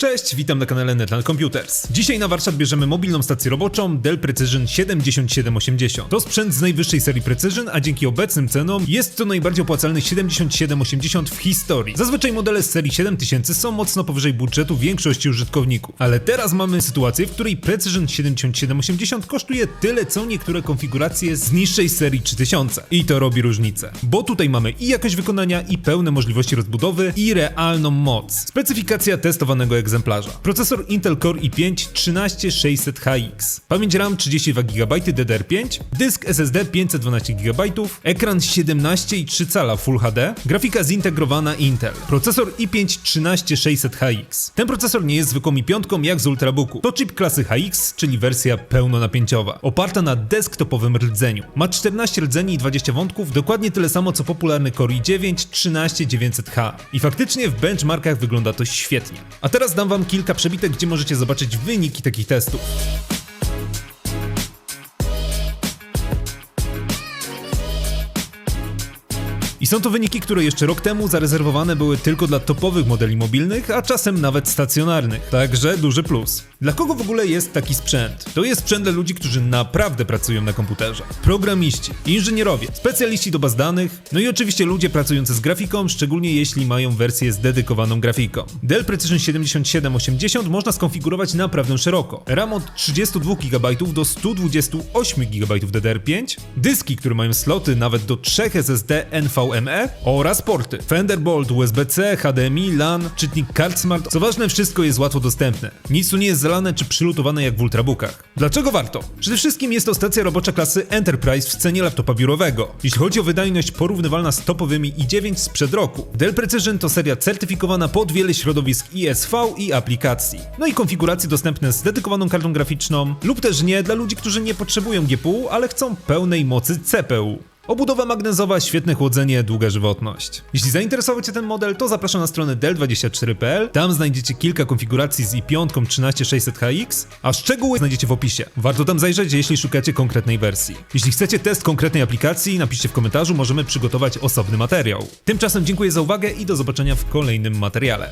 Cześć, witam na kanale Netland Computers. Dzisiaj na warsztat bierzemy mobilną stację roboczą Dell Precision 7780. To sprzęt z najwyższej serii Precision, a dzięki obecnym cenom jest to najbardziej opłacalny 7780 w historii. Zazwyczaj modele z serii 7000 są mocno powyżej budżetu większości użytkowników. Ale teraz mamy sytuację, w której Precision 7780 kosztuje tyle co niektóre konfiguracje z niższej serii 3000. I to robi różnicę. Bo tutaj mamy i jakość wykonania, i pełne możliwości rozbudowy, i realną moc. Specyfikacja testowanego egzemplarza. Procesor Intel Core i5 13600HX. Pamięć RAM 32 GB DDR5, dysk SSD 512 GB, ekran 17,3 cala Full HD, grafika zintegrowana Intel. Procesor i5 13600HX. Ten procesor nie jest zwykłą i5 jak z Ultrabooku. To chip klasy HX, czyli wersja pełnonapięciowa, oparta na desktopowym rdzeniu. Ma 14 rdzeni i 20 wątków, dokładnie tyle samo co popularny Core i9 13900H. I faktycznie w benchmarkach wygląda to świetnie. A teraz dam wam kilka przebitek, gdzie możecie zobaczyć wyniki takich testów. I są to wyniki, które jeszcze rok temu zarezerwowane były tylko dla topowych modeli mobilnych, a czasem nawet stacjonarnych. Także duży plus. Dla kogo w ogóle jest taki sprzęt? To jest sprzęt dla ludzi, którzy naprawdę pracują na komputerze. Programiści, inżynierowie, specjaliści do baz danych, no i oczywiście ludzie pracujący z grafiką, szczególnie jeśli mają wersję z dedykowaną grafiką. Dell Precision 7780 można skonfigurować naprawdę szeroko. RAM od 32 GB do 128 GB DDR5, dyski, które mają sloty nawet do 3 SSD NVMe oraz porty Thunderbolt, USB-C, HDMI, LAN, czytnik kart smart. Co ważne, wszystko jest łatwo dostępne. Nic tu nie jest czy przylutowane jak w ultrabookach. Dlaczego warto? Przede wszystkim jest to stacja robocza klasy Enterprise w cenie laptopa biurowego. Jeśli chodzi o wydajność porównywalna z topowymi i9 sprzed roku. Dell Precision to seria certyfikowana pod wiele środowisk ISV i aplikacji. No i konfiguracje dostępne z dedykowaną kartą graficzną lub też nie dla ludzi, którzy nie potrzebują GPU, ale chcą pełnej mocy CPU. Obudowa magnezowa, świetne chłodzenie, długa żywotność. Jeśli zainteresował Cię ten model, to zapraszam na stronę dell24.pl. Tam znajdziecie kilka konfiguracji z i5 13600HX, a szczegóły znajdziecie w opisie. Warto tam zajrzeć, jeśli szukacie konkretnej wersji. Jeśli chcecie test konkretnej aplikacji, napiszcie w komentarzu, możemy przygotować osobny materiał. Tymczasem dziękuję za uwagę i do zobaczenia w kolejnym materiale.